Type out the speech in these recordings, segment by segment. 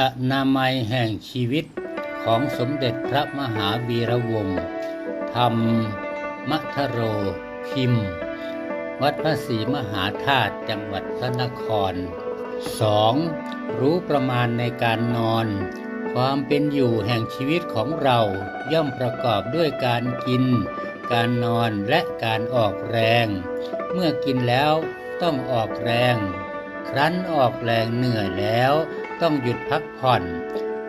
อนามัยแห่งชีวิตของสมเด็จพระมหาวีระวงศ์ธรรมมัทโรพิมพ์ วัดพระศรีมหาธาตุจังหวัดพระนคร 2. รู้ประมาณในการนอน ความเป็นอยู่แห่งชีวิตของเราย่อมประกอบด้วยการกิน การนอนและการออกแรง เมื่อกินแล้วต้องออกแรง ครั้นออกแรงเหนื่อยแล้ว ต้องหยุดพักผ่อน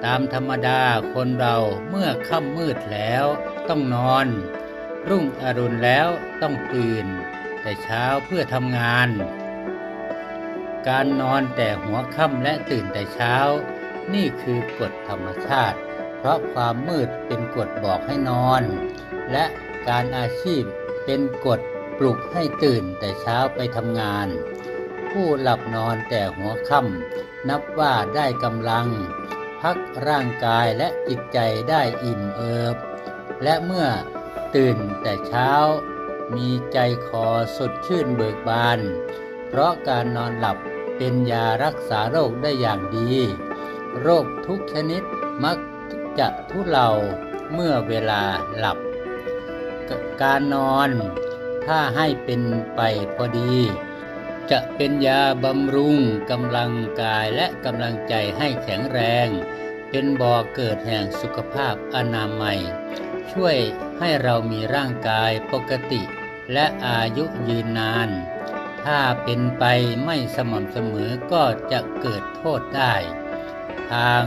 ตามธรรมดาคนเราเมื่อค่ำมืดแล้วต้องนอน รุ่งอรุณแล้วต้องตื่น แต่เช้าเพื่อทำงาน การนอนแต่หัวค่ำและตื่นแต่เช้า นี่คือกฎธรรมชาติ เพราะความมืดเป็นกฎบอกให้นอน และการอาชีพเป็นกฎปลุกให้ตื่นแต่เช้าไปทำงาน ผู้หลับนอนแต่หัวค่ำนับว่าได้กำลัง พักร่างกายและจิตใจได้อิ่มเอิบ และเมื่อตื่นแต่เช้า มีใจคอสดชื่นเบิกบาน เพราะการนอนหลับเป็นยารักษาโรคได้อย่างดี โรคทุกชนิดมักจะทุเลาเมื่อเวลาหลับ การนอนถ้าให้เป็นไปพอดี จะเป็นยาบำรุงกำลังกายและกำลังใจให้แข็งแรง เป็นบ่อเกิดแห่งสุขภาพอนามัย ช่วยให้เรามีร่างกายปกติ และอายุยืนนาน ถ้าเป็นไปไม่สม่ำเสมอก็จะเกิดโทษได้ ทาง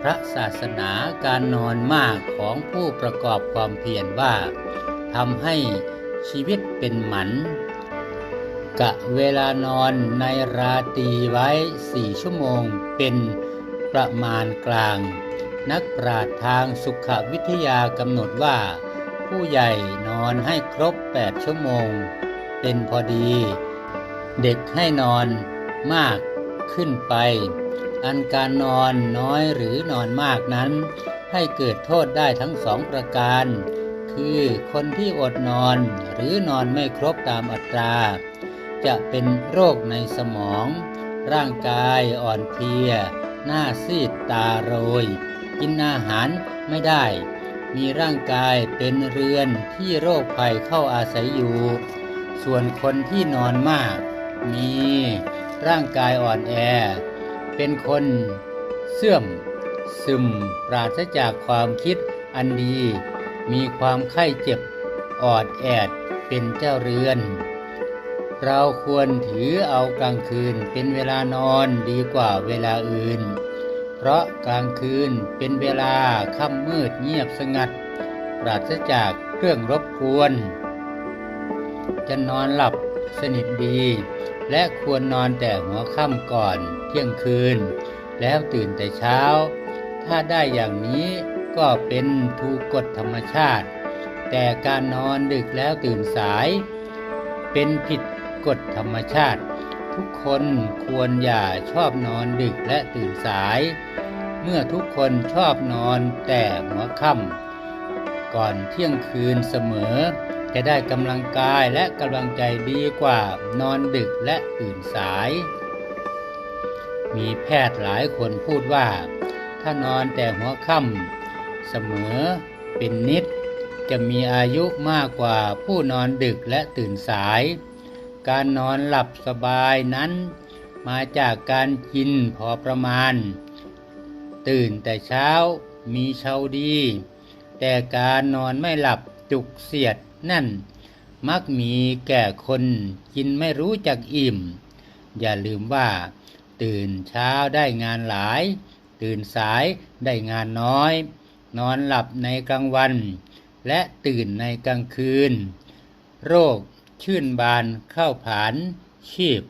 พระศาสนาการนอนมากของผู้ประกอบความเพียรว่าทำให้ชีวิตเป็นหมัน กะเวลานอนในราตรีไว้สี่ชั่วโมงเป็นประมาณกลาง นักปราชญ์ทางสุขวิทยากำหนดว่า ผู้ใหญ่นอนให้ครบ 8 ชั่วโมง เป็นพอดี เด็กให้นอนมากขึ้นไป อันการนอนน้อยหรือนอนมากนั้น ให้เกิดโทษได้ทั้งสองประการ คือคนที่อดนอนหรือนอนไม่ครบตามอัตรา จะเป็นโรคในสมอง ร่างกายอ่อนเพลีย หน้าซีดตาโรย กินอาหารไม่ได้ มีร่างกายเป็นเรือนที่โรคภัยเข้าอาศัยอยู่ ส่วนคนที่นอนมาก มีร่างกายอ่อนแอ เป็นคนเสื่อม ซึมปราศจากความคิดอันดี มีความไข้เจ็บออดแอดเป็นเจ้าเรือน เราควรถือเอากลางคืนเป็นเวลานอนดีกว่าเวลาอื่น เพราะกลางคืนเป็นเวลาค่ำมืดเงียบสงัด ปราศจากเครื่องรบกวน จะนอนหลับสนิทดี และควรนอนแต่หัวค่ำก่อนเที่ยงคืน แล้วตื่นแต่เช้า ถ้าได้อย่างนี้ก็เป็นถูกกฎธรรมชาติ แต่การนอนดึกแล้วตื่นสาย เป็นผิด กฎธรรมชาติ ทุกคนควรอย่าชอบนอนดึกและตื่นสาย เมื่อทุกคนชอบนอนแต่หัวค่ำก่อนเที่ยงคืนเสมอ จะได้กำลังกายและกำลังใจดีกว่านอนดึกและตื่นสาย มีแพทย์หลายคนพูดว่า ถ้านอนแต่หัวค่ำเสมอเป็นนิดจะมีอายุมากกว่าผู้นอนดึกและตื่นสาย การนอนหลับสบายนั้นมาจากการกินพอประมาณ ตื่นแต่เช้ามีเช้าดี แต่การนอนไม่หลับจุกเสียดนั่น มักมีแก่คนกินไม่รู้จักอิ่ม อย่าลืมว่า ตื่นเช้าได้งานหลาย ตื่นสายได้งานน้อย นอนหลับในกลางวัน และตื่นในกลางคืน โรค ชื่นบานเข้าผานชีพ